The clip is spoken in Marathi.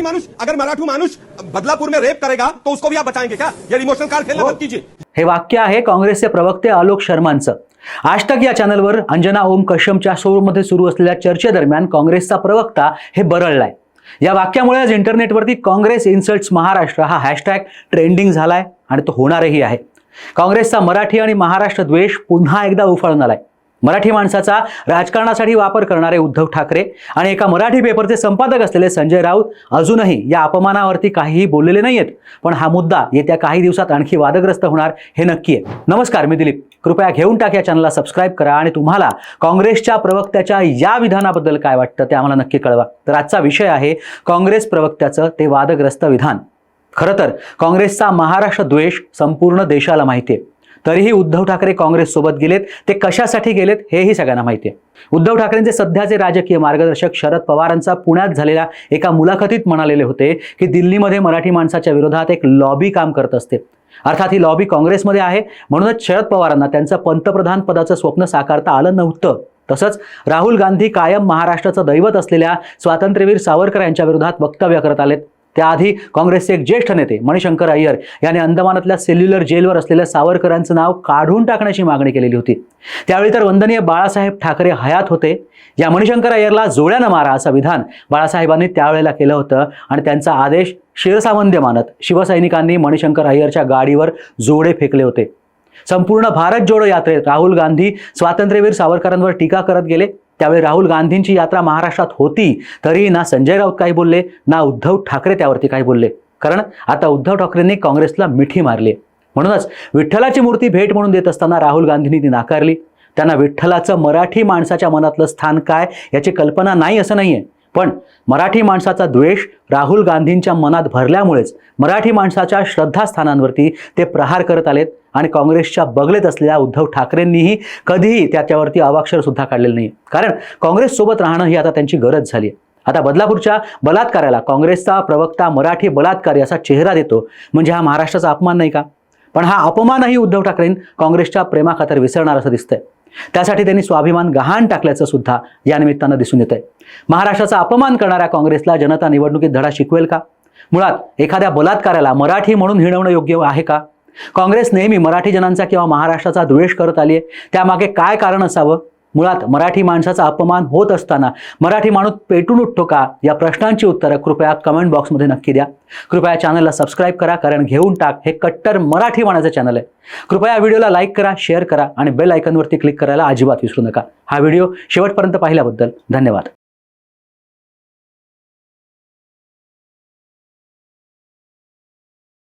मराठी मानुष अगर मराठू मानुष बदलापुर में रेप करेगा तो उसको भी आप बचाएंगे क्या? ये इमोशनल कार्ड खेलना बंद कीजिए। हे वाक्य आहे काँग्रेसचे प्रवक्ते आलोक शर्मांचं. आज तक या चॅनलवर अंजना ओम कश्यमच्या शोमध्ये सुरू असलेल्या चर्चेदरम्यान काँग्रेसचा प्रवक्ता हे बरळलाय. या वाक्यामुळे आज इंटरनेटवरती काँग्रेस इन्सल्ट्स महाराष्ट्र हा हॅशटॅग ट्रेंडिंग झालाय आणि तो होणारही आहे. काँग्रेसचा मराठी आणि महाराष्ट्र द्वेष पुन्हा एकदा उफाळून आलाय. मराठी माणसाचा राजकारणासाठी वापर करणारे उद्धव ठाकरे आणि एका मराठी पेपरचे संपादक असलेले संजय राऊत अजूनही या अपमानावरती काहीही बोललेले नाहीयेत. पण हा मुद्दा येत्या काही दिवसात आणखी वादग्रस्त होणार हे नक्की आहे. नमस्कार मी दिलीप. कृपया घेऊन टाक या चॅनलला सबस्क्राईब करा आणि तुम्हाला काँग्रेसच्या प्रवक्त्याच्या या विधानाबद्दल काय वाटतं ते आम्हाला नक्की कळवा. तर आजचा विषय आहे काँग्रेस प्रवक्त्याचं ते वादग्रस्त विधान. खरं तर काँग्रेसचा महाराष्ट्र द्वेष संपूर्ण देशाला माहिती आहे. तरीही उद्धव ठाकरे काँग्रेससोबत गेलेत. ते कशासाठी गेलेत हेही सगळ्यांना माहिती आहे. उद्धव ठाकरेंचे सध्याचे राजकीय मार्गदर्शक शरद पवारांचा पुण्यात झालेल्या एका मुलाखतीत म्हणालेले होते की दिल्लीमध्ये मराठी माणसाच्या विरोधात एक लॉबी काम करत असते. अर्थात ही लॉबी काँग्रेसमध्ये आहे. म्हणूनच शरद पवारांना त्यांचं पंतप्रधान पदाचं स्वप्न साकारता आलं नव्हतं. तसंच राहुल गांधी कायम महाराष्ट्राचं दैवत असलेल्या स्वातंत्र्यवीर सावरकर यांच्या विरोधात वक्तव्य करत आलेत. त्याआधी काँग्रेसचे एक ज्येष्ठ नेते मणिशंकर अय्यर यांनी अंदमानातल्या सेल्युलर जेलवर असलेल्या सावरकरांचं नाव काढून टाकण्याची मागणी केलेली होती. त्यावेळी तर वंदनीय बाळासाहेब ठाकरे हयात होते. या मणिशंकर अय्यरला जोड्यानं मारा असं विधान बाळासाहेबांनी त्यावेळेला केलं होतं आणि त्यांचा आदेश शिरसावंद्य मानत शिवसैनिकांनी मणिशंकर अय्यरच्या गाडीवर जोडे फेकले होते. संपूर्ण भारत जोडो यात्रेत राहुल गांधी स्वातंत्र्यवीर सावरकरांवर टीका करत गेले. त्यावेळी राहुल गांधींची यात्रा महाराष्ट्रात होती तरी ना संजय राऊत काही बोलले ना उद्धव ठाकरे त्यावरती काही बोलले. कारण आता उद्धव ठाकरेंनी काँग्रेसला मिठी मारली. म्हणूनच विठ्ठलाची मूर्ती भेट म्हणून देत असताना राहुल गांधींनी ती नाकारली. त्यांना विठ्ठलाचं मराठी माणसाच्या मनातलं स्थान काय याची कल्पना नाही असं नाही आहे पण मराठी माणसाचा द्वेष राहुल गांधींच्या मनात भरल्यामुळेच मराठी माणसाच्या श्रद्धास्थानांवरती ते प्रहार करत आलेत आणि काँग्रेसच्या बगलेत असलेल्या उद्धव ठाकरेंनीही कधीही त्याच्यावरती अवाक्षरसुद्धा काढलेलं नाही कारण काँग्रेससोबत राहणं ही आता त्यांची गरज झाली आहे आता बदलापूरच्या बलात्काराला काँग्रेसचा प्रवक्ता मराठी बलात्कारी असा चेहरा देतो म्हणजे हा महाराष्ट्राचा अपमान नाही का? पण हा अपमानही उद्धव ठाकरें काँग्रेसच्या प्रेमाखातर विसरणार असं दिसतंय. त्यासाठी त्यांनी स्वाभिमान गहाण टाकल्याचं सुद्धा या निमित्तानं दिसून येत आहे महाराष्ट्राचा अपमान करणाऱ्या काँग्रेसला जनता निवडणुकीत धडा शिकवेल का? मुळात एखाद्या बलात्काराला मराठी म्हणून हिणवणं योग्य आहे का? काँग्रेस नेहमी मराठी जनांचा किंवा महाराष्ट्राचा द्वेष करत आली आहे त्यामागे काय कारण असावं? मुळात मराठी माणसाचा अपमान होत असताना मराठी माणूस पेटून उठतो का? या प्रश्नांची उत्तरं कृपया कमेंट बॉक्समध्ये नक्की द्या. कृपया चॅनलला सबस्क्राईब करा कारण घेऊन टाक हे कट्टर मराठी माणाचं चॅनल आहे. कृपया व्हिडिओला लाईक करा शेअर करा आणि बेल आयकनवरती क्लिक करायला अजिबात विसरू नका. हा व्हिडिओ शेवटपर्यंत पाहिल्याबद्दल धन्यवाद.